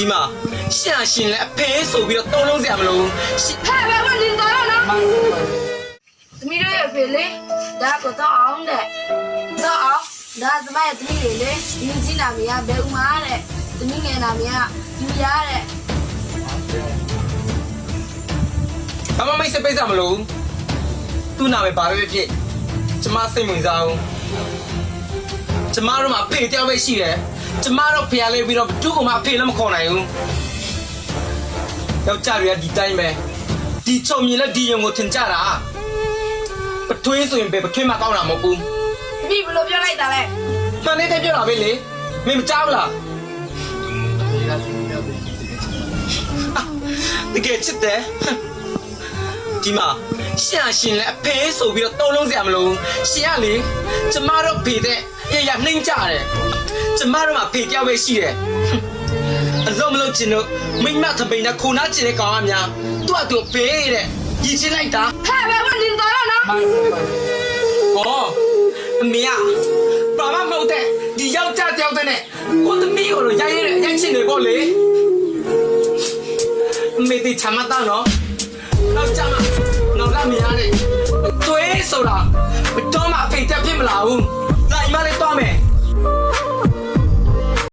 ဒီမှာရှင့်ရှင်လည်းအဖေဆိုပြီးတော့တုံးလုံးစရာမလိုဘူးရှင့်ဟဲ့ဘယ်မှာနင်တော်တော့နော်သမီးတို့ရဲ့ဖေလေဒါကတော့အောင်တဲ့တော့အောင်ဒါသမီးရဲ့သမီးလေးလေဒီကြီးနာမည်ကဘယ်ဦးမားတဲ့သမီးငယ်နာမည်ကယူရတဲ့ဘာမှမိတ်ဆက်ပေးစရာမလိုဘူးသူ့နာမည်ဘာပဲဖြစ်ဖြစ်ကျမစိတ်ဝင်စားအောင် ကျမတို့မှာအဖေတယောက်ပဲရှိတယ်ကျမတို့ဖျားလေးပြီးတော့ဘသူ့ကမှအဖေလည်းမခေါ်နိုင်ဘူးယောက်ျားတွေကဒီတိုင်းပဲဒီချုံမြင်လက်ဒီယုံကိုထင်ကြတာပထွေးဆိုရင်ပဲပထွေးမှကောင်းတာမဟုတ်ဘူးသမီးဘယ်လိုပြောလိုက်တာလဲမှန်နေတယ်ပြောတာပဲလေမင်းမကြောက်ဘူးလားတကယ်ချစ်တယ် ဒီမှာရှင်အရှင်လည်းအဖေဆိုပြီးတော့တုံးလုံးစရာမလိုဘူးရှင်ကလေကျမတို့ဖေတဲ့ရရနှိမ့်ကြတယ်ကျမတို့မှာဖေကြောက်ပဲရှိတယ်အလုံးမလုံးချင်လို့မိမသပိန်နဲ့ခုနာချင်တဲ့ကောင်ကများသူ့အတူဖေးတဲ့ရည်ချင်းလိုက်တာဟဲ့ဘယ်မှာနင်တော်တော့နော်ဟောအမေကဘာမှမဟုတ်တဲ့ဒီယောက်ျားတယောက်တည်းနဲ့ကိုသမီးကိုတော့ရိုက်ရဲရိုက်ချင်တယ်ပေါ့လေအမေတိချမ်းမတောင်းနော် နောက်ကြမှာနောက်လာမရတဲ့သွေးဆိုတာဘယ်တော့မှဖိတ်တက်ဖြစ်မလာဘူး